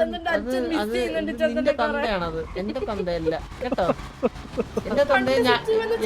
നിന്റെ തന്തയാണത്. എന്റെ തന്തയല്ല. കേട്ടോ? എന്റെ തന്തയെ ഞാൻ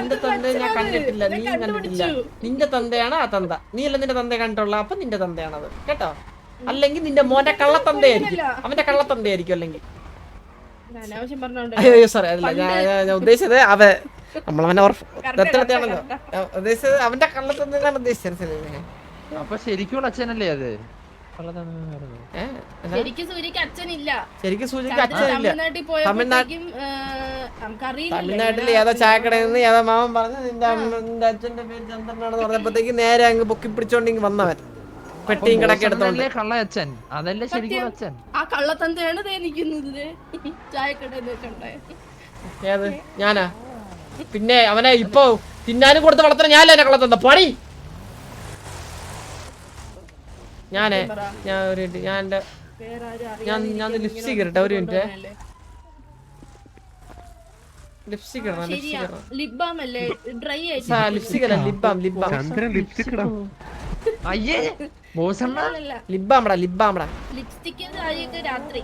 എന്റെ തന്തയെ ഞാൻ കണ്ടിട്ടില്ല. നീ കണ്ടിട്ടില്ല. നിന്റെ തന്തയാണ് ആ തന്ത. നീ അല്ല നിന്റെ തന്തയെ കണ്ടിട്ടുള്ള? അപ്പൊ നിന്റെ തന്തയാണത്. കേട്ടോ? അല്ലെങ്കിൽ നിന്റെ മോന്റെ കള്ളത്തന്തയായിരിക്കും. അവന്റെ കള്ളത്തന്തയായിരിക്കും അല്ലെങ്കിൽ. ഞാൻ അനാവശ്യം പറഞ്ഞോണ്ട് അയ്യോ സോറി അല്ല ഞാൻ ഉദ്ദേശിച്ചത് അവ നമ്മളവനെ ഉദ്ദേശിച്ചത് അവന്റെ കള്ളത്തന്തയാണ് ഉദ്ദേശിച്ചത്? അപ്പൊ ശരിക്കുള്ള അച്ഛനല്ലേ അത്? ശരിക്കും സൂര്യക്ക് അച്ഛനില്ല. ശരിക്കും തമിഴ്നാട്ടിൽ ഏതോ ചായക്കടയിൽ നിന്ന് ഏതോ മാമൻ പറഞ്ഞു നിന്റെ അമ്മന്റെ അച്ഛന്റെ പേര് ചന്ദ്രനാണെന്ന് പറഞ്ഞപ്പോഴത്തേക്ക് നേരെ അങ്ങ് പൊക്കി പിടിച്ചോണ്ടി വന്നവൻ. പെട്ടിയും കിടക്കെ എടുത്തോണ്ട്. കള്ള അച്ഛൻ അതല്ലേ ശരിക്കും അച്ഛൻ. ആ കള്ളത്തന്തയാണ് ചായക്കടയിൽ നിൽക്കണ്ടേ ഏത്? ഞാനാ? പിന്നെ അവനെ ഇപ്പൊ തിന്നാനും കൊടുത്ത് വളർത്തണം ഞാനല്ലേ കള്ളത്തന്ത? പണി! ഞാനേ ഞാൻ ഒരു മിനിറ്റ് ഞാൻ ആരും ഞാൻ ഞാൻ ലിപ്സ്റ്റിക് ഇരട്ടെ ഒരു മിനിറ്റ്. ലിപ്സ്റ്റിക് ഇടണം ലിപ്സ്റ്റിക് അല്ലേ ഡ്രൈ ആയിട്ട് ലിപ്സ്റ്റിക് അല്ല lip balm lip balm. Chandran lipstick ഇടാം. അയ്യേ കാര്യമൊക്കെ രാത്രി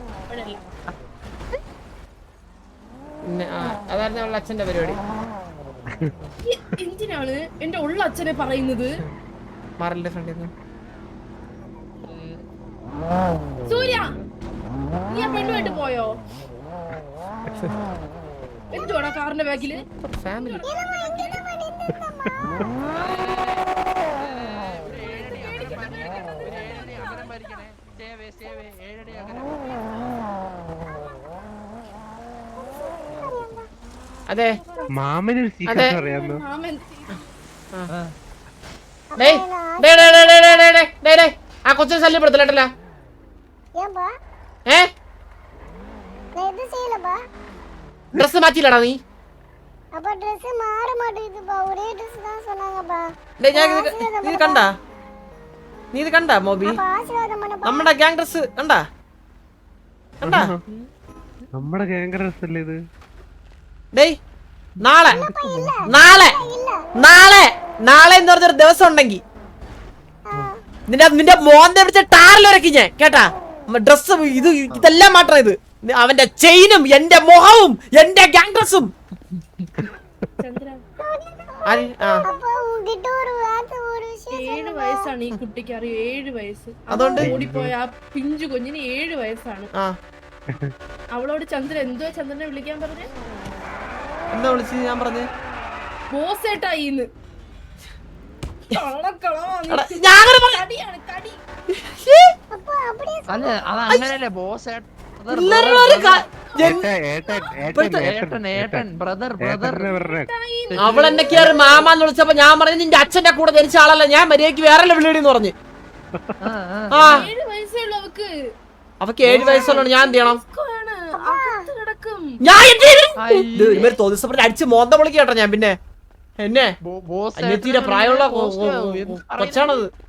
അതായിരുന്നു അവളുടെ അച്ഛന്റെ പരിപാടി. എന്തിനാണ് എന്റെ ഉള്ള അച്ഛനെ പറയുന്നത്? മാറലിന്റെ ഫ്രണ്ടിൽ നിന്ന് പോയോ എന്തുവാടാ കാറിന്റെ ബാഗിൽ ഫാമിലി അതെ മാമനൊരു ആ കൊച്ചിനെ ശല്യപ്പെടുത്തില്ല ഏ நான் எதுவும் செய்யலப்பா ഡ്രസ് മാറ്റിയില്ലടാ നീ அப்பா ட்ரெஸ் மாற மாட்டேங்குதுப்பா ஒரே ட்ரெஸ் தான் சொன்னாங்கப்பா ഡേയ് ഞാൻ ഇത് നീ ഇത് കണ്ടാ നീ ഇത് കണ്ടാ മോബി அப்பா ஆசீர்வாதம் பண்ணப்பா നമ്മുടെ ഗ്യാങ് ഡ്രസ് കണ്ടാ കണ്ടാ നമ്മുടെ ഗാംഗ് ഡ്രസ് അല്ലേ ഇത് ഡേയ് നാളെ നാളെ നാളെ നാളെ എന്ന് പറഞ്ഞൊരു ദിവസം ഉണ്ടെങ്കിൽ നിന്റെ നിന്റെ മോന്തെ പിടിച്ച ടാറിലിറക്കി ഞാൻ കേട്ടാ ഡ്രസ് ഇത് ഇതെല്ലാം മാറ്റണം ഇത് അവന്റെ ചെയിനും എന്റെ മുഖവും എന്റെ ഗാംഗ്രസും ഏഴ് വയസ്സാണ് ഈ കുട്ടിക്ക് അറിയോ? ഏഴ് വയസ്സ്. അതുകൊണ്ട് ഓടിപ്പോയ ആ പിഞ്ചു കുഞ്ഞിന് ഏഴ് വയസ്സാണ്. അവളോട് ചന്ദ്രൻ എന്തോ ചന്ദ്രനെ വിളിക്കാൻ പറഞ്ഞു? എന്താ വിളിച്ച് ഞാൻ പറഞ്ഞു? ബോസേട്ടായിന്ന്. അല്ല അത് അങ്ങനെയല്ലേ ബോസേട്ട അവൾ എന്നെ മാമാന്ന് വിളിച്ചപ്പോ ഞാൻ പറഞ്ഞു നിന്റെ അച്ഛന്റെ കൂടെ ധരിച്ച ആളല്ല ഞാൻ മര്യാദയ്ക്ക് വേറെ വിളിയെന്ന് പറഞ്ഞു. ആ അവക്ക്. ഏഴ് വയസ്സുള്ള ഞാൻ എന്ത് ചെയ്യണം? ഞാൻ അടിച്ച് മോന്ത വിളിക്കട്ടോ ഞാൻ പിന്നെ. എന്നെ. അന്യത്തീരെ പ്രായമുള്ള കൊച്ചാണത്.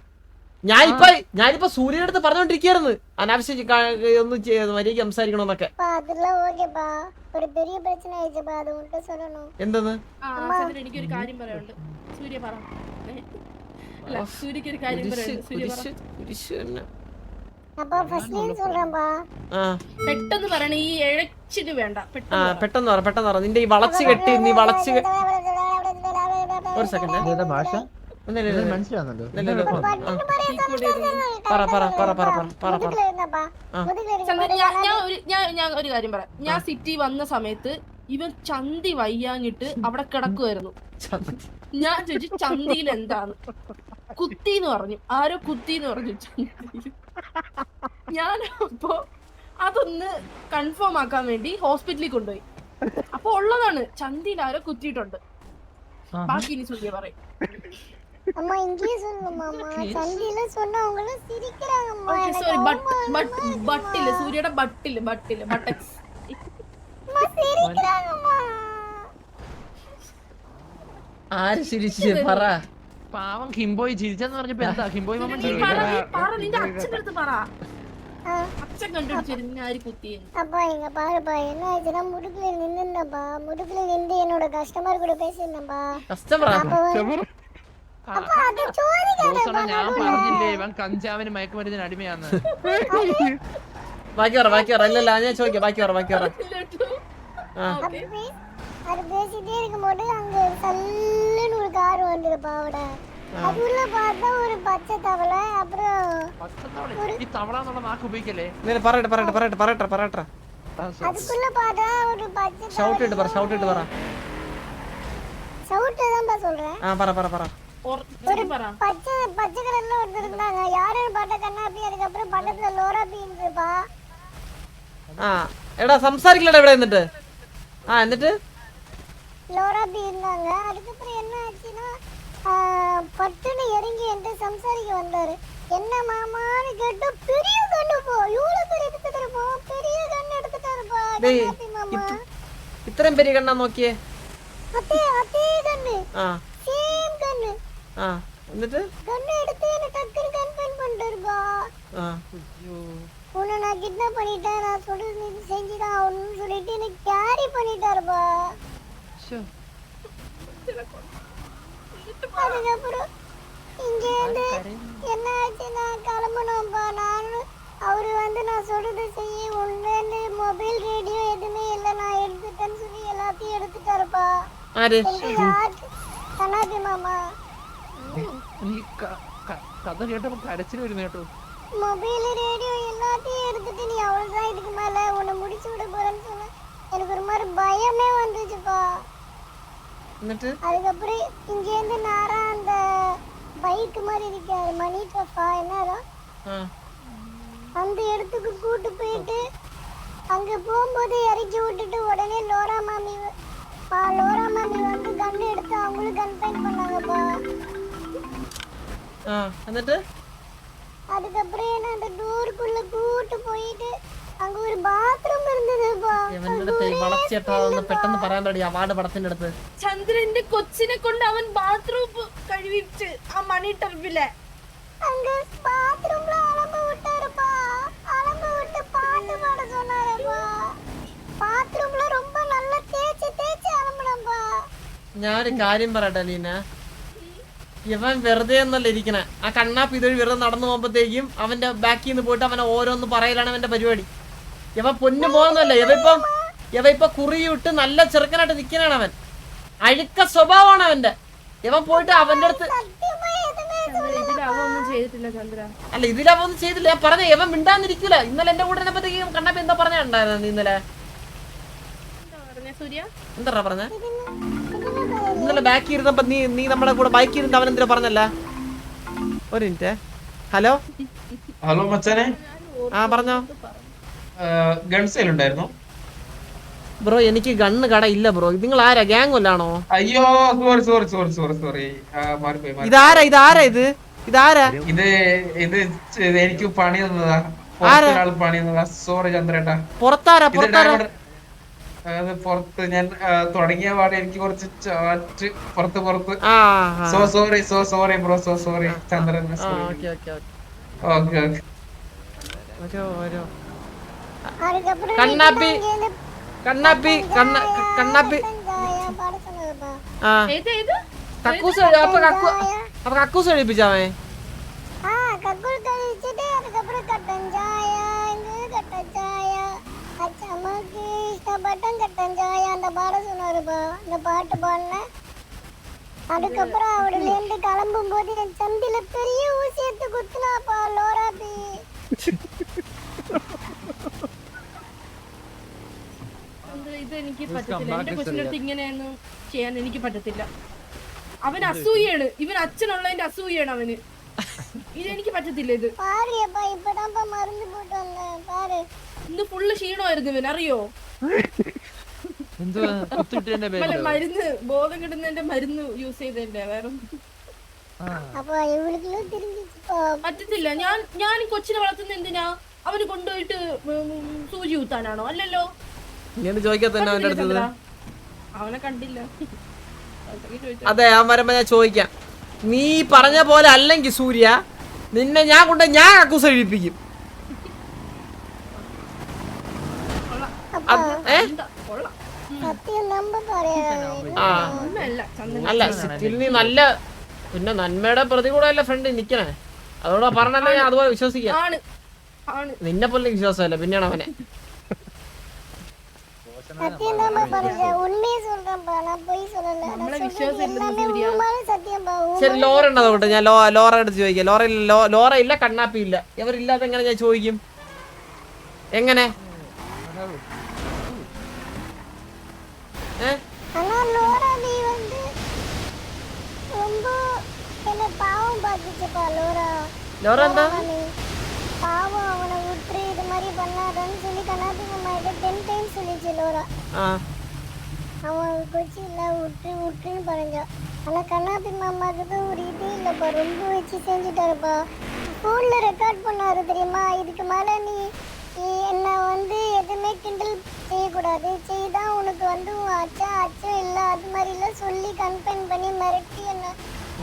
ഞാനിപ്പോ ഞാനിപ്പോ സൂര്യയുടെ അടുത്ത് പറഞ്ഞോണ്ടിരിക്കായിരുന്നു. അനാവശ്യം ഒന്നും മര്യാദയ്ക്ക് സംസാരിക്കണമെന്നൊക്കെ എന്തെന്ന്? കാര്യം പറയാനുണ്ട്. സൂര്യ പറ. ഒരു കാര്യം പെട്ടെന്ന് ഈ വേണ്ട. പെട്ടെന്ന് പറ. പെട്ടെന്ന് പറ നിന്റെ ഈ വളച്ച് കെട്ടി നീ വളച്ച് ഒരു സെക്കൻഡ് ഭാഷ പറ പറ പറ പറ പറ പറ പറ ഞാൻ ഒരു കാര്യം പറയാം. ഞാൻ സിറ്റി വന്ന സമയത്ത് ഇവൻ ചന്തി വയ്യാഞ്ഞിട്ട് അവിടെ കിടക്കുമായിരുന്നു ഞാൻ ചോദിച്ചു ചന്തിയിൽ എന്താണ്? കുത്തി എന്ന് പറഞ്ഞു. ആരോ കുത്തി എന്ന് പറഞ്ഞു ഞാൻ അപ്പോ അതൊന്ന് കൺഫേം ആക്കാൻ വേണ്ടി ഹോസ്പിറ്റലിൽ കൊണ്ടുപോയി. അപ്പൊ ഉള്ളതാണ് ചന്തിയിൽ ആരോ കുത്തിയിട്ടുണ്ട്. ബാക്കി ഇനി സുഖ്യ പറയും. அம்மா இங்கேயே சொல்லணுமா அம்மா. சந்தில சொன்னா அவங்களும் சிரிக்கிறாங்கம்மா. Okay sorry but but but இல்ல சூர்யாட பட் இல்ல பட் இல்ல பட்டக்ஸ் அம்மா சிரிக்கிறாங்கம்மா. ആര് ചിരിച്ചു? പറ. പാവം കിംബോയ് ചിരിച്ചെന്ന് പറഞ്ഞപ്പോ എന്താ? കിംബോയ് മാമൻ அப்பா எங்க பாருப்பா என்ன ஆச்சுன்னா முடுக்குல நின்னுப்பா முடுக்குல நின்று என்னோட கஸ்டமர் கூட பேசியிருந்தேன்பா கஸ்டமர் அப்ப வந்து- അത് ചോദിക്കാതെ ബോസണ്ണ ഞാൻ പറഞ്ഞില്ലേ ഇവൻ കഞ്ചാവിന് മയക്കുമരുന്നിന് അടിമയാന്ന് ബാക്കി പറ ബാക്കി പറ ഇല്ലല്ല ഞാൻ ചോദിക്കാം ബാക്കി പറ ബാക്കി പറ ആ அது பே- அது பேசிட்டே இருக்கும்போது அங்க சல்லுன்னு ஒரு கார் வந்துருப்பா அவட அது உள்ள பார்த்தா ஒரு பச்சை தவளை அப்புறம் പച്ചത്തവള ഈ തവള എന്നുള്ള വാക്ക് ഉപയോഗിക്കല്ലേ ഇങ്ങനെ പറയട്ടെ പറയട്ടെ പറയട്ടെ പറയട്ടെ പറയട്ടെ அதுக்குள்ள பார்த்தா ஒரு பச்சை ഷൗട്ട് ഇട്ട് പറ ഷൗട്ട് ഇട്ട് പറ சவுட்டு தான்ப்பா சொல்றேன் ആ പറ പറ പറ ഉറച്ചു പറ பச்சை பச்சை கலர்ல ஒருத்தர் இருந்தாங்க யாரும் பட்ட கண்ணாப்பி அதுக்கப்புறம் பக்கத்துல லோரா பீன்ஸ்ப்பா ആ എടാ സംസാരിക്കില്ലടാ ഇവിടെ എന്നിട്ട് ആ എന്നിട്ട് லோரா பீ இருந்தாங்க அதுக்கப்புறம் என்ன ஆச்சுன்னா பட்டுன்னு இறங்கி என்று சம்சாரிக்க வந்தாரு என்ன மாமான்னு கேட்டு பெரிய கண்ணு போ இவ்வளவு பெரிய எடுத்துக்கிறப்போ பெரிய கண்ணு எடுத்துட்டாருப்பா கண்ணாப்பி மாமா ഇത്രയും പെരിയ കണ്ണാ നോക്കിയേ அதே அதே கண்ணு ஆ ആ എന്നിട്ട് கண்ணு எடுத்து என்ன டக்குன்னு கன்ஃபர்ம் பண்ணிட்டாருப்பா ആ உன்னை நான் கிட்னாப் பண்ணிட்டேன் நான் சொல்றது நீ செஞ்சுதான் ஆகணும்னு சொல்லிட்டு என்ன கேரி பண்ணிட்டாருப்பா அதுக்கப்புறம் இங்க இருந்து என்ன ஆச்சு நான் கிளம்பணும்ப்பா நானும் அவரு வந்து நான் சொல்றது செய்ய ஒன்னு மொபைல் ரேடியோ எதுவுமே இல்லை நான் எடுத்துட்டேன்னு சொல்லி எல்லாத்தையும் எடுத்துட்டாருப்பா ആര് எனக்கு யாரு கண்ணாபி மாமா എനിക്ക് ക- ക- കഥ കേട്ടപ്പോ കരച്ചിൽ വരുന്നു കേട്ടോ மொபைல் ரேடியோ எல்லாத்தையும் எடுத்துட்டு நீ அவ்வளவுதான் இதுக்கு மேல உன்னை முடிச்சு விட போறேன்னு சொன்ன எனக்கு ஒரு மாதிரி பயமே வந்துச்சுப்பா എന്നിട്ട് அதுக்கப்புறம் இங்கேருந்து நேரா அந்த பைக் மாதிரி இருக்காரு மணி ட்ரஃபா என்னடா ആ அந்த இடத்துக்கு கூட்டு போயிட்டு அங்க போகும்போது இறக்கி விட்டுட்டு உடனே லோரா மாமி வ- பா லோரா மாமி வந்து கன் எடுத்து அவங்களும் கன்ஃபைன் பண்ணாங்கப்பா ആ എന്നിട്ട് அதுக்கப்புறம் என்ன அந்த டோருக்குள்ள கூட்டு போயிட்டு அங்க ஒரு பாத்ரூம் இருந்ததுப்பா ഇവന്റെ അടുത്ത് ഈ വളച്ചേട്ടാ ഒന്ന് പെട്ടെന്ന് പറയാൻ തടി അവാർഡ് പടത്തിന്റെ അടുത്ത് ചന്ദ്രന്റെ കൊച്ചിനെ കൊണ്ട് അവൻ ബാത്റൂം കഴിവിച്ച് ആ മണി ടർബിലെ அங்க பாத்ரூம்ல அலம்பு விட்டாருப்பா அலம்பு விட்டு பாட்டு பாட சொன்னாருப்பா பாத்ரூம்ல ரொம்ப நல்லா தேய்ச்சி தேய்ச்சி அலம்பணும்ப்பா ഞാനൊരു കാര്യം പറയട്ടെ ലീന ഇവൻ വെറുതെ ഒന്നല്ല ഇരിക്കണേ. ആ കണ്ണാപ്പ് ഇതൊരു വെറുതെ നടന്നു പോകുമ്പോഴത്തേക്കും അവന്റെ ബാക്കിൽ നിന്ന് പോയിട്ട് അവനെ ഓരോന്ന് പറയലാണ് അവന്റെ പരിപാടി. ഇവ പൊന്നു പോകുന്നല്ല ഇവ ഇപ്പൊ ഇവ ഇപ്പൊ കുറിയിട്ട് നല്ല ചെറുക്കനായിട്ട് നിൽക്കണാണ് അവൻ. അഴുക്ക സ്വഭാവമാണ് അവന്റെ. ഇവൻ പോയിട്ട് അവന്റെ അടുത്ത് അല്ല ഇതിൽ അവൊന്നും ചെയ്തില്ല. ഞാൻ പറഞ്ഞ ഇവൻ മിണ്ടാന്നിരിക്കില്ല ഇന്നലെ എന്റെ കൂടെ പറ്റി എന്താ പറഞ്ഞ ഇന്നലെ. എന്താ പറഞ്ഞേ? ഇന്നലെ ബാക്കി ഇരുന്നപ്പോ നീ നീ നമ്മുടെ കൂടെ ബൈക്കിൽ ഇരുന്ന് അവൻ എന്തിനാ പറഞ്ഞല്ല ഒരു മിനിറ്റ് ഹലോ? ഹലോ മച്ചാനെ. ആ പറഞ്ഞോ. സെയിൽ ഉണ്ടായിരുന്നു? ബ്രോ എനിക്ക് ഗണ്ണ് കട ഇല്ല ബ്രോ. നിങ്ങൾ ആരാ? ഗ്യാങ് കൊല്ലാണോ അയ്യോ sorry sorry sorry sorry sorry ഇതാരാ? ഇതാരാ ഇത്? ഇതാരാ? ഇത് ഇത് എനിക്ക് പണി തന്നതാ? പണി തന്നതാ. സോറി ചന്ദ്രേട്ടാ. പുറത്താരാ? പുറത്താരാ? അതായത് പുറത്ത് ഞാൻ തുടങ്ങിയ പാടെ എനിക്ക് കുറച്ച് ചാറ്റ് പുറത്ത് പുറത്ത്. So sorry so sorry bro so sorry Chandran okay okay കണ്ണാപ്പി കണ്ണാപ്പി കണ്ണാപ്പി. കക്കൂസ് അപ്പൊ കക്കൂസ് കഴിപ്പിച്ചാമേ இஷ்டப்பட்டம் கட்டன் ஜாயா அந்த பாட சொன்னாருப்பா அந்த பாட்டு பாடினேன் அதுக்கப்புறம் அவருலேருந்து கிளம்பும் போது என் சந்தில பெரிய ஊசி எடுத்து குத்துனாப்பா லோராபி ചന്ദ്ര, ഇത് എനിക്ക് പറ്റത്തില്ല എന്റെ കൊച്ചിന്റെ അടുത്ത് ഇങ്ങനെയൊന്നും ചെയ്യാൻ എനിക്ക് പറ്റത്തില്ല അവൻ അസൂയാണ് ഇവൻ അച്ഛനുള്ളതിന്റെ അസൂയാണ് അവന് ഇത് എനിക്ക് പറ്റത്തില്ല ഇത് பாருப்பா இப்பதான்ப்பா மருந்து போட்டு வந்தேன் பாரு ഇന്ന് ഫുള്ള് ക്ഷീണമായിരുന്നു ഇവൻ അറിയോ എന്തുവാ? കുത്തിട്ടതിന്റെ പേര് മരുന്ന് ബോധം കിട്ടുന്നതിന്റെ മരുന്ന് യൂസ് ചെയ്തതിന്റെ വേറെ പറ്റത്തില്ല. ഞാൻ ഞാൻ കൊച്ചിനെ വളർത്തുന്ന എന്തിനാ? അവന് കൊണ്ടുപോയിട്ട് സൂചി കുത്താനാണോ അല്ലല്ലോ. അവനെ കണ്ടില്ല. അതെ ആ വരുമ്പോ ഞാൻ ചോദിക്കാം. നീ പറഞ്ഞ പോലെ അല്ലെങ്കിൽ സൂര്യ നിന്നെ ഞാൻ കൊണ്ട് ഞാൻ അക്കൂസ് ആ അല്ല സിറ്റിയിൽ നീ നല്ല പിന്നെ നന്മയുടെ പ്രതികൂടമല്ല ഫ്രണ്ട് നിക്കണേ? അതോടെ പറഞ്ഞല്ലോ ഞാൻ അതുപോലെ വിശ്വസിക്കാം. നിന്നെ പോലെ വിശ്വാസമല്ല പിന്നെയാണ് അവനെ. ലോറ ഉണ്ടോട്ടെ അതുകൊണ്ട് ഞാൻ ലോറ എടുത്ത് ചോദിക്കാം. ലോറ ലോറ ഇല്ല കണ്ണാപ്പി ഇല്ല. ഇവരില്ലാതെ എങ്ങനെ ഞാൻ ചോദിക്കും? എങ്ങനെ? ஆனா லோரா நீ வந்து ரொம்ப என்ன பாவம் பாத்துச்சுப்பா லோரா. லோரா பாவம் அவனை விட்டு இது மாதிரி பண்ணாதன்னு சொல்லி கர்நாடக மாதிரி டென் டைம் சொல்லிச்சு லோரா. அவன் கொச்சி இல்லை விட்டு விட்டுன்னு ஆனா ஆனால் கண்ணாபி மாமாவுக்கு ஒரு இது இல்லப்பா ரொம்ப வச்சு செஞ்சுட்டாருப்பா. ஃபோனில் ரெக்கார்ட் பண்ணாரு தெரியுமா? இதுக்கு மேலே நீ என்னை வந்து எதுவுமே கிண்டல் செய்யக்கூடாது செய்தா உனக்கு வந்து உன் அச்சா அச்சம் இல்லை அது மாதிரிலாம் சொல்லி கன்ஃபைன் பண்ணி மிரட்டி என்ன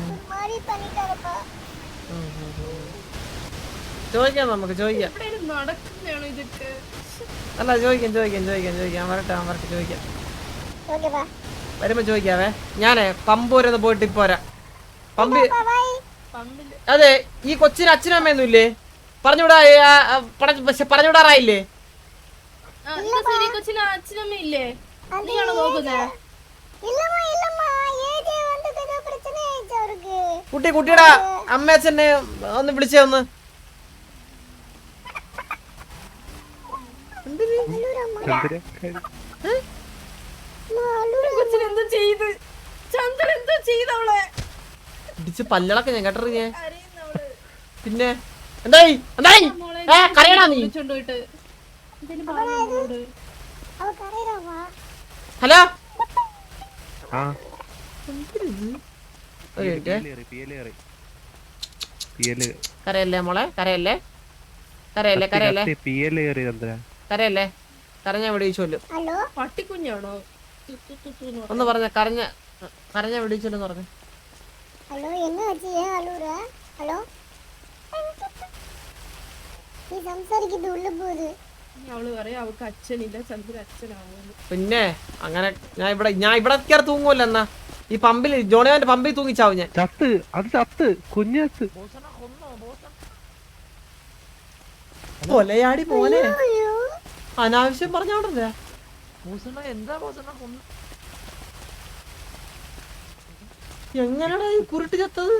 ஒரு மாதிரி பண்ணிட்டாருப்பா ചോദിക്കാം നമുക്ക് ചോദിക്കാം എവിടെയും നടക്കുന്നതാണോ ഇതൊക്കെ അല്ല ചോദിക്കാം ചോദിക്കാം ചോദിക്കാം ചോദിക്കാം ഞാൻ വരട്ടെ ഞാൻ വരട്ടെ ചോദിക്കാം ஓகேப்பா വരുമ്പോ ചോദിക്കാവേ ഞാനേ പമ്പ് വരെ ഒന്ന് പോയിട്ട് ഇപ്പൊ വരാം പമ്പ് பாய் പമ്പില് അതെ ഈ കൊച്ചിന് അച്ഛനും അമ്മയൊന്നും ഇല്ലേ പറഞ്ഞുവിടാ പറഞ്ഞുവിടാറായില്ലേ? കുട്ടി കുട്ടിയുടെ അമ്മയച്ഛനെ ഒന്ന് വിളിച്ചേ ഒന്ന്. ഇടിച്ച് ഞാൻ കേട്ടറിഞ്ഞേ പിന്നെ? എന്തായി? എന്തായി? ഏ കരയടാ നീ. ഹലോ? കരയല്ലേ മോളെ? കരയല്ലേ? കരയല്ലേ കരയല്ലേ? കരയല്ലേ? കരഞ്ഞ വിടിച്ചോലും പട്ടിക്കുഞ്ഞാണോ? ഒന്ന് പറഞ്ഞ കരഞ്ഞ കരഞ്ഞ വിടിച്ചോലെന്ന് പറഞ്ഞു. ഹലോ എങ്ങനെ ഹലോ ഹലോ? അവൾ പറയാ അവൾക്ക് അച്ഛനില്ല ചന്ദ്രൻ അച്ഛനാവുന്നു പിന്നെ അങ്ങനെ ഞാൻ ഇവിടെ ഞാൻ ഇവിടെ കയറി തൂങ്ങുമല്ലോ എന്നാ. ഈ പമ്പിൽ ജോണിയാന്റെ പമ്പിൽ തൂങ്ങിച്ചാവും ഞാൻ. ചത്ത് അത് ചത്ത് കുഞ്ഞത്ത് കൊലയാടി പോലെ അനാവശ്യം പറഞ്ഞോണ്ടല്ലേ എന്താ എങ്ങനെയാണ് എങ്ങനെയാടാ ഈ കുരുട്ട് ചത്തത്?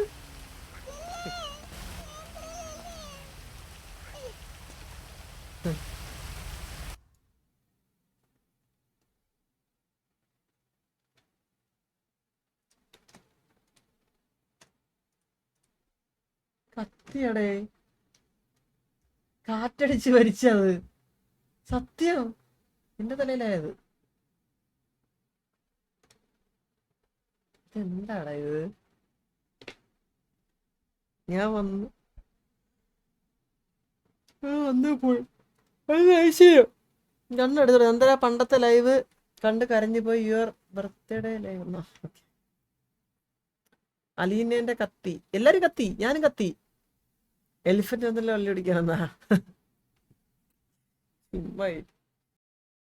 കത്തിയടേ കാറ്റടിച്ച് വരിച്ചത് സത്യം. എന്റെ തലയിലായത്. എന്താടാ ഇത്? ഞാൻ വന്നു വന്നു പോയി. ഐശ്വര്യം കണ്ണെടുത്തോളൂ എന്താ പണ്ടത്തെ ലൈവ്? കണ്ട് കരഞ്ഞു പോയി. Your birthday live. അലീനേന്റെ കത്തി. എല്ലാരും കത്തി. ഞാനും കത്തി. എലിഫന്റ് ഒന്നല്ലോ ഇരി.